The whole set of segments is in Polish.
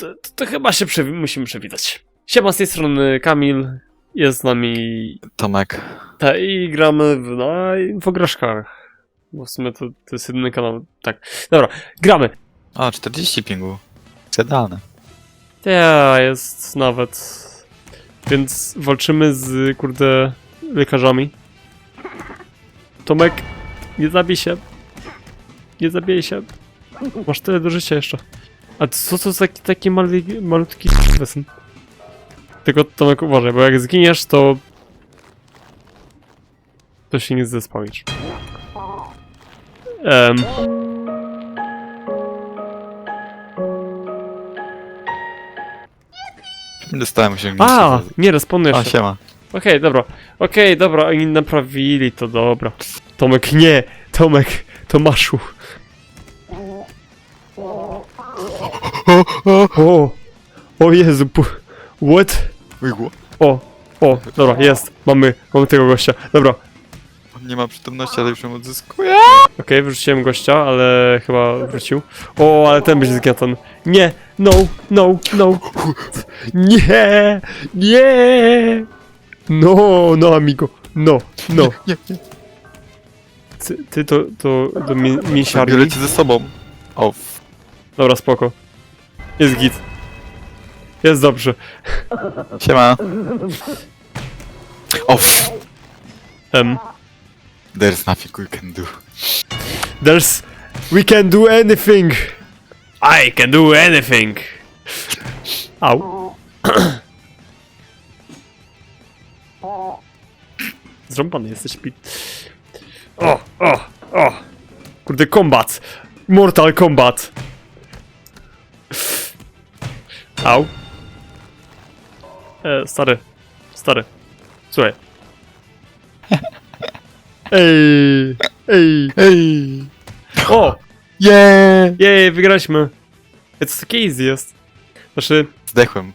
to, to chyba się przewi- musimy przywitać. Siema, z tej strony Kamil, jest z nami Tomek. ta i gramy w na infograżkach. Bo w sumie to, to jest jedyny kanał. Tak, dobra, gramy. O, 40 pingu. Zjadalne. Ja, jest nawet. Więc walczymy z, kurde, lekarzami. Tomek, nie zabij się. Nie zabij się. Masz tyle do życia jeszcze. A co to za taki, taki malutki wesen? Tylko Tomek uważaj, bo jak zginiesz, to... To się nie zespawisz. Um, Dostałem osiągnięcie. a, nie, responuję O, jeszcze. siema. Okej, dobra. Okej, dobra, oni naprawili to, dobra. Tomek, nie! Tomek, Tomaszu. O! O Jezu, pu... What? Wygło. O, o, dobra, jest. Mamy, mamy tego gościa. Dobra, On nie ma przytomności, ale już ją odzyskuję. okej, wyrzuciłem gościa, ale chyba wrócił. O, ale ten będzie zgniatan. Nie, no, no, no. Nie, nie. No, no, amigo. No, no. Nie, nie. Ty, ty to, to do mi, misiarni. Biorę cię ze sobą. O, f- Dobra, spoko. Jest git. Jest dobrze. siema. O, f- Um, There's nothing we can do. there's... We can do anything. I can do anything. Au. Zrąbany jesteś, Pit. O, o, o. Kurde, kombat. Mortal Kombat. Au. E, stary. Stary. Słuchaj. Ej, ej. Hej! O! Yeah! Jej, wygraliśmy. Ej, To takie easy jest. Znaczy, Zdechłem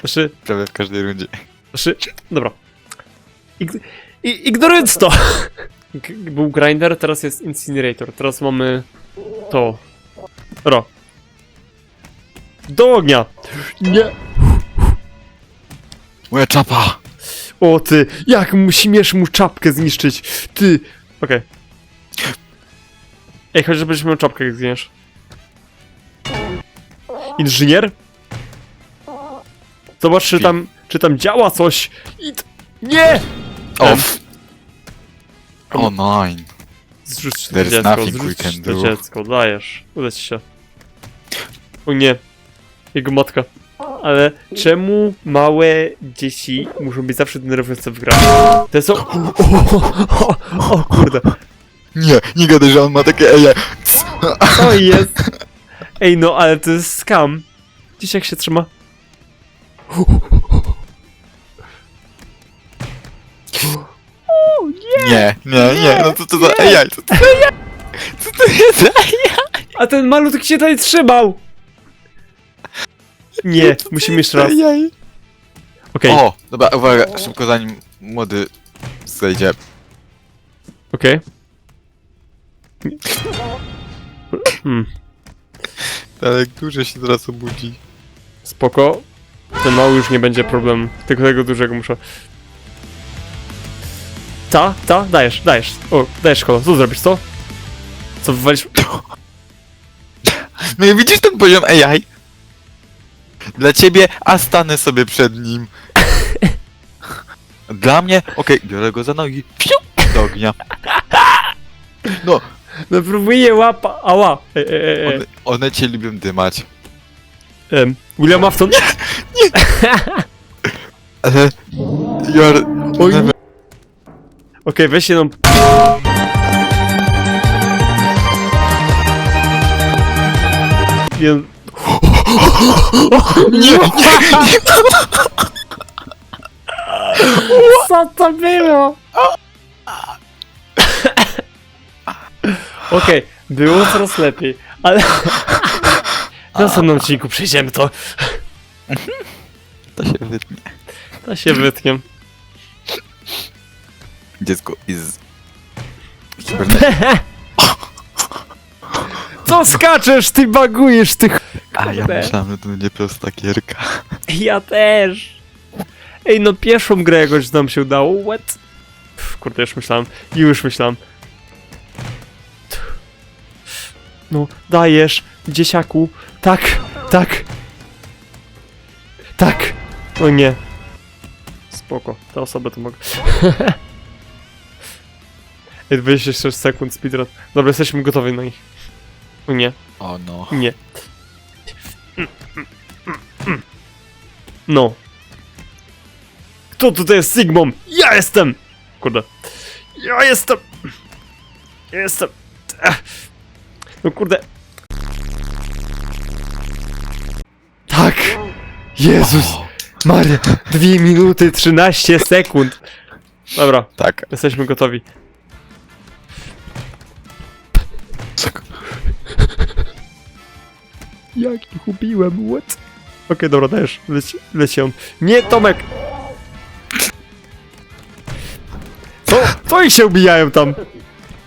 znaczy, prawie w każdej rundzie. znaczy, dobra. Ig i- ignorując to. G był grinder, teraz jest incinerator. Teraz mamy to. Ro. Do ognia. Nie. Moja czapa! O ty, jak mu śmiesz mu czapkę zniszczyć. Ty. Okej. Ej, chodź, żebyś miał czapkę, jak zginiesz. Inżynier? Zobacz, czy tam, czy tam działa coś. I t- Nie! O, Em. f- o, nine. Zrzuć to There's dziecko, nothing we zrzuć can to do. dziecko, dajesz. Uda ci się. O nie. Jego matka. Ale czemu małe dzieci muszą być zawsze denerwujące w grach? To jest o... O, o, o, o kurde. Nie, nie gadaj, że on ma takie eje. Co jest? Ej, no ale to jest scam. Dziś jak się trzyma? Nie, nie, nie, no co to za AI? Co to, co to jest za AI? A ten malutki się tutaj trzymał! Nie, musimy jeszcze raz. Okej, O, dobra, uwaga, szybko zanim młody zejdzie. okej. Hmm, Ale duże się zaraz obudzi. spoko. Ten mały już nie będzie problem. Tylko tego dużego muszę. Ta, ta, dajesz, dajesz. O, dajesz kolo. Co zrobisz, co? Co wywalisz? No i widzisz ten poziom AI? Dla ciebie, a stanę sobie przed nim. Dla mnie, okej, biorę go za nogi, piu, do ognia. No, No próbuję łapa. Ała. Ej, ej, ej, ej. one, one cię lubią dymać. Em, William Afton. Ale... You're... Oj. Okej, weź jedną. Jeden. Nie, nie, Co to było? Okej, było coraz lepiej, ale... W następnym odcinku przejdziemy to. To się wytnie. To się wytnie. Dziecko is... Co skaczesz, ty bagujesz, ty A ja Kurde. myślałem, że to będzie prosta gierka. Ja też. Ej, no pierwszą grę jakoś nam się udało. What? Pff, Kurde, już myślałem. Już myślałem. No, dajesz, dzieciaku. Tak, tak. Tak. O nie. Spoko, te osoby to mogę. Ej, 26 sekund speedrun. Dobra, jesteśmy gotowi na nich. O nie. O no. Nie. No. Kto tutaj jest Sigmą? Ja jestem! Kurde. Ja jestem! Ja jestem! Ech. No kurde. Tak! Jezus! Maria! 2 minuty 13 sekund! Dobra, Tak. jesteśmy gotowi. Jak ich ubiłem, what? Okej, dobra, dajesz, leci, leci on. Nie, Tomek! Co? Co ich się ubijają tam?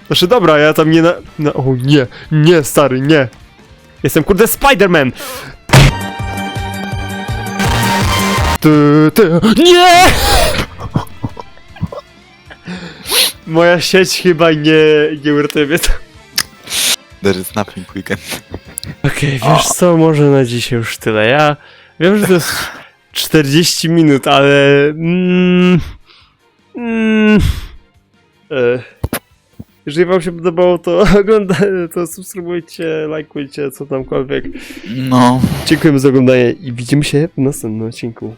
Znaczy, dobra, ja tam nie na... na o nie, nie, stary, nie. Jestem, kurde, Spider-Man! Ty, ty, nie! Moja sieć chyba nie, nie uratuje mnie. There is nothing we can. Okej, wiesz co, może na dzisiaj już tyle. Ja wiem, że to jest 40 minut, ale... Mm, mm, e, jeżeli wam się podobało, to oglądajcie, to subskrybujcie, lajkujcie, co tamkolwiek. No. Dziękujemy za oglądanie i widzimy się w następnym odcinku.